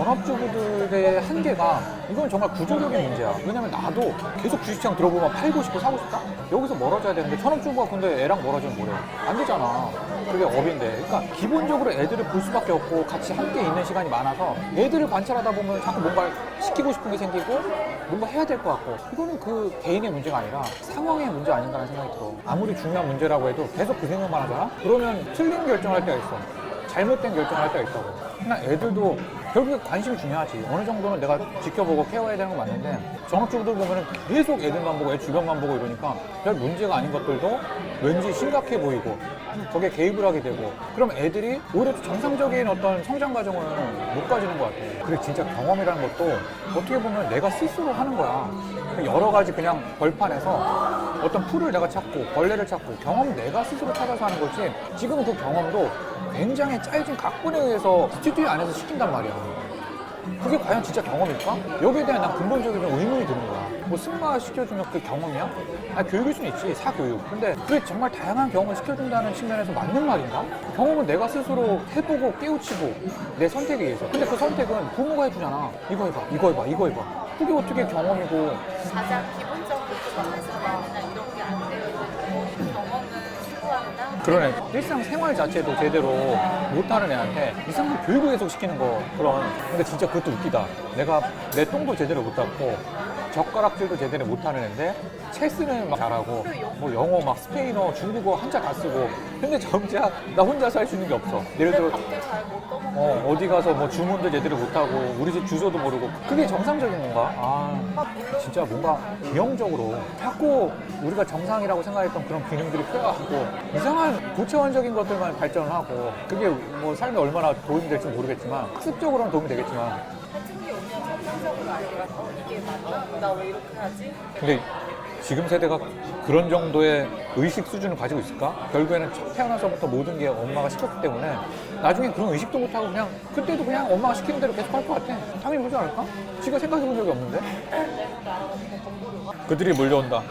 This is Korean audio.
전업주부들의 한계가 이건 정말 구조적인 문제야. 왜냐면 나도 계속 주식시장 들어보면 팔고 싶고 사고 싶다? 여기서 멀어져야 되는데 전업주부가 근데 애랑 멀어지면 뭐래? 안 되잖아. 그게 업인데. 그러니까 기본적으로 애들을 볼 수밖에 없고 같이 함께 있는 시간이 많아서 애들을 관찰하다 보면 자꾸 뭔가 시키고 싶은 게 생기고 뭔가 해야 될 것 같고 이거는 그 개인의 문제가 아니라 상황의 문제 아닌가라는 생각이 들어. 아무리 중요한 문제라고 해도 계속 그 생각만 하잖아? 그러면 틀린 결정할 때가 있어. 잘못된 결정을 할 때가 있다고. 그냥 애들도 결국에 관심이 중요하지. 어느 정도는 내가 지켜보고 케어해야 되는 건 맞는데 전업주부들 보면은 계속 애들만 보고 애 주변만 보고 이러니까 별 문제가 아닌 것들도 왠지 심각해 보이고 거기에 개입을 하게 되고 그럼 애들이 오히려 또 정상적인 어떤 성장 과정을 못 가지는 것 같아. 그래 진짜 경험이라는 것도 어떻게 보면 내가 스스로 하는 거야. 여러 가지 그냥 벌판에서 어떤 풀을 내가 찾고 벌레를 찾고 경험은 내가 스스로 찾아서 하는 거지 지금 그 경험도 굉장히 짜여진 각본에 의해서 스튜디오 안에서 시킨단 말이야 그게 과연 진짜 경험일까? 여기에 대한 난 근본적인 좀 의문이 드는 거야 뭐 승마 시켜주면 그게 경험이야? 아 교육일 수는 있지 사교육 근데 그게 정말 다양한 경험을 시켜준다는 측면에서 맞는 말인가? 경험은 내가 스스로 해보고 깨우치고 내 선택에 의해서 근데 그 선택은 부모가 해주잖아 이거 해봐 이거 해봐 이거 해봐 그게 어떻게 경험이고 가장 기본적으로 말씀하 그러네. 일상생활 자체도 제대로 못하는 애한테 이상한 교육을 계속 시키는 거 그런. 근데 진짜 그것도 웃기다. 내가 내 똥도 제대로 못 닦고 젓가락질도 제대로 못하는 애인데 체스는 막 잘하고 뭐 영어 막 스페인어 중국어 한자 다 쓰고 근데 정작 나 혼자서 할 수 있는 게 없어. 예를 들어 잘못 어, 어디 가서 뭐 주문도 제대로 못하고 우리 집 주소도 모르고 그게 정상적인 건가? 아 진짜 뭔가 기형적으로 자꾸 우리가 정상이라고 생각했던 그런 기능들이 폐화하고 이상한 고차원적인 것들만 발전을 하고 그게 뭐 삶에 얼마나 도움이 될지 모르겠지만 학습적으로는 도움이 되겠지만 선정적으로 알게 어, 이게 맞나? 나 왜 이렇게 하지? 근데 지금 세대가 그런 정도의 의식 수준을 가지고 있을까? 결국에는 첫 태어나서부터 모든 게 엄마가 시켰기 때문에 나중에 그런 의식도 못하고 그냥 그때도 그냥 엄마가 시키는 대로 계속 할 것 같아. 당연히 그러지 않을까? 지가 생각해 본 적이 없는데? 그들이 몰려온다.